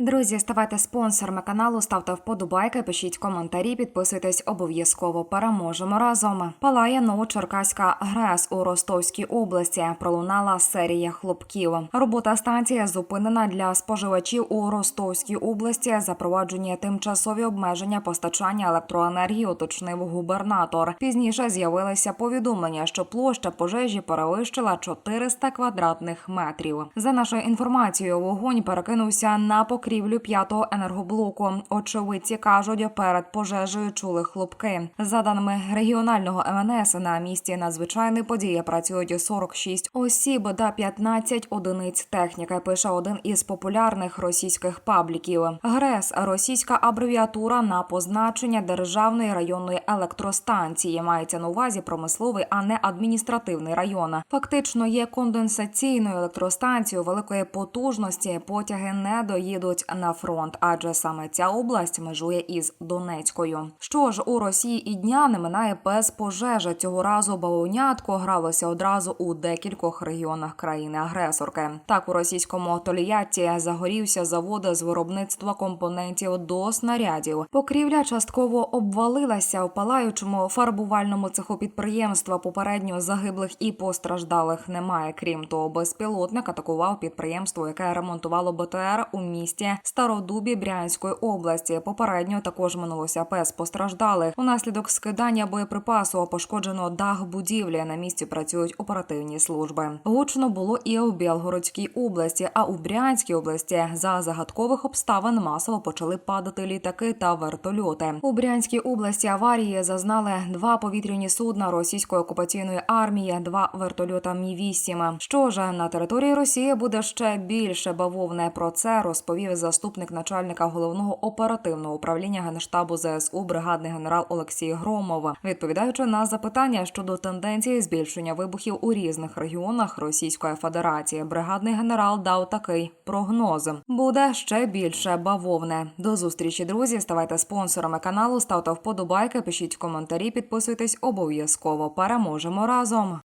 Друзі, ставайте спонсорами каналу, ставте вподобайки, пишіть коментарі, підписуйтесь обов'язково. Переможемо разом. Палає Новочеркаська ГРЕС у Ростовській області. Пролунала серія хлопків. Робота станції зупинена для споживачів у Ростовській області. Запроваджені тимчасові обмеження постачання електроенергії, уточнив губернатор. Пізніше з'явилися повідомлення, що площа пожежі перевищила 400 квадратних метрів. За нашою інформацією, вогонь перекинувся на покрівлю п'ятого енергоблоку. Очевидці кажуть, перед пожежею чули хлопки. За даними регіонального МНС, на місці надзвичайної події працюють 46 осіб та 15 одиниць техніки. Пише один із популярних російських пабліків. ГРЕС російська абревіатура на позначення державної районної електростанції. Мається на увазі промисловий, а не адміністративний район. Фактично є конденсаційною електростанцією великої потужності. Потяги не доїдуть на фронт, адже саме ця область межує із Донецькою. Що ж у Росії і дня не минає без пожежі. Цього разу бавовнятко гралося одразу у декількох регіонах країни-агресорки. Так у російському Толіятті загорівся завод з виробництва компонентів до снарядів. Покрівля частково обвалилася у палаючому фарбувальному цеху підприємства. Попередньо загиблих і постраждалих немає. Крім того, безпілотник атакував підприємство, яке ремонтувало БТР у місті Стародубі Брянської області. Попередньо також минулося без постраждалих. Унаслідок скидання боєприпасу пошкоджено дах будівлі. На місці працюють оперативні служби. Гучно було і у Білгородській області, а у Брянській області за загадкових обставин масово почали падати літаки та вертольоти. У Брянській області аварії зазнали два повітряні судна російської окупаційної армії, два вертольота Мі 8 Що ж на території Росії буде ще більше бавовне. Про це розповів заступник начальника головного оперативного управління генштабу ЗСУ бригадний генерал Олексій Громов, відповідаючи на запитання щодо тенденції збільшення вибухів у різних регіонах Російської Федерації. Бригадний генерал дав такий прогноз: буде ще більше бавовне. До зустрічі, друзі. Ставайте спонсорами каналу, ставте вподобайки, пишіть коментарі, підписуйтесь обов'язково. Переможемо разом.